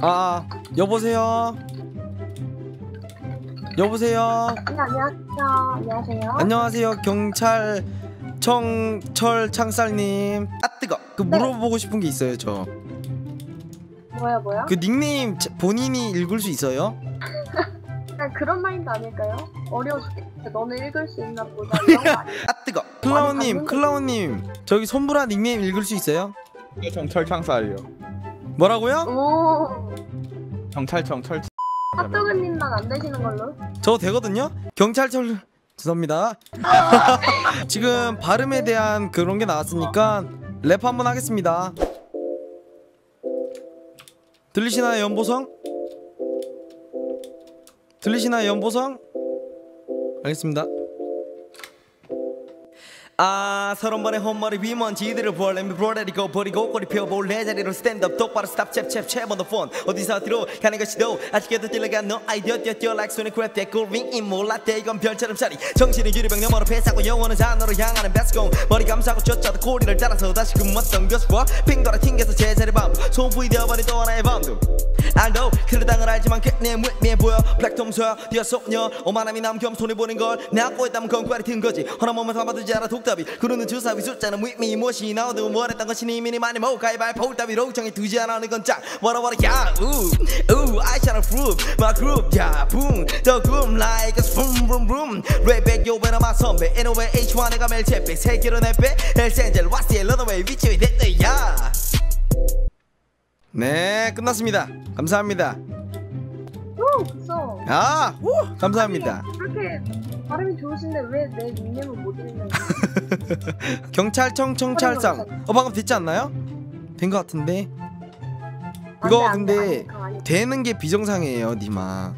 아 여보세요 여보세요 네, 안녕하세요. 안녕하세요. 안녕하세요 경찰 청철 창살님 아 뜨거 그 네. 물어보고 싶은 게 있어요 저그 뭐야 뭐야? 닉네임 자- 본인이 읽을 수 있어요? 그냥 그런 마인드 아닐까요? 어려워 죽겠는데 너는 읽을 수 있나 보다? 아 뜨거 클라우님. 클라우님 저기 손브라 닉네임 읽을 수 있어요? 정철 창살이요. 뭐라고요? 오 정찰청 철. 핫도그님 만 안 되시는 걸로? 저 되거든요? 경찰청 죄송합니다 지금 발음에 대한 그런 게 나왔으니까 랩 한번 하겠습니다 들리시나요 연보성? 들리시나요 연보성? 알겠습니다 아 서른 번의 헛머리 위먼 지들을 벌레미 브로레리고 버리고 꼬리 펴볼래 자리로 스탠드업 똑바로 스탑 챕챕 챕온 더폰 어디서 어디로 가는 것이도 아직도 찔러가 너 아이디어 뛰어 like 소니 크랩 데꿀 윙인 몰랐대 이건 별처럼 자리. 정신은 유리병 너머로 패싸고 영혼은 산으로 향하는 베스공 머리 감싸고 쫓아도 꼬리를 자라서 다시 금었던 교수와 핑거라 튕겨서 제자리 밤. 소부이 되어버린 또 하나의 밤도. I know 그러당을 알지만 그내 무미해 보여. 블랙 톰소야 네가 소녀. 오만함이 남 겸 손해 보는 걸내 안고 있다면 건과리 튼 거지. 허나 몸을 담아두지 않아 독답이 그러는 주사위 숫자는 위미 무엇이 나오든 뭐랬던 것이 이미 많이 못 가위바위보 따위로 정해 두지 않아 하는 건짱 a a 야우우 I a fruit my group yeah boom the groom like a vroom vroom vroom. 랩백 요배나 마 선배. In a way H1 내가 매일 채백 세계로 내빼 헬센젤 왓스 엘 러너웨이 위치 왜 됐더야. 네 끝났습니다. 감사합니다. 오? 아 우, 감사합니다 발음이 좋으신데 왜 내 닉네임을 못 읽는 경찰청 청찰상. 어 방금 됐지 않나요? 된 것 같은데? 안 이거 근데. 되는 게 비정상이에요 니마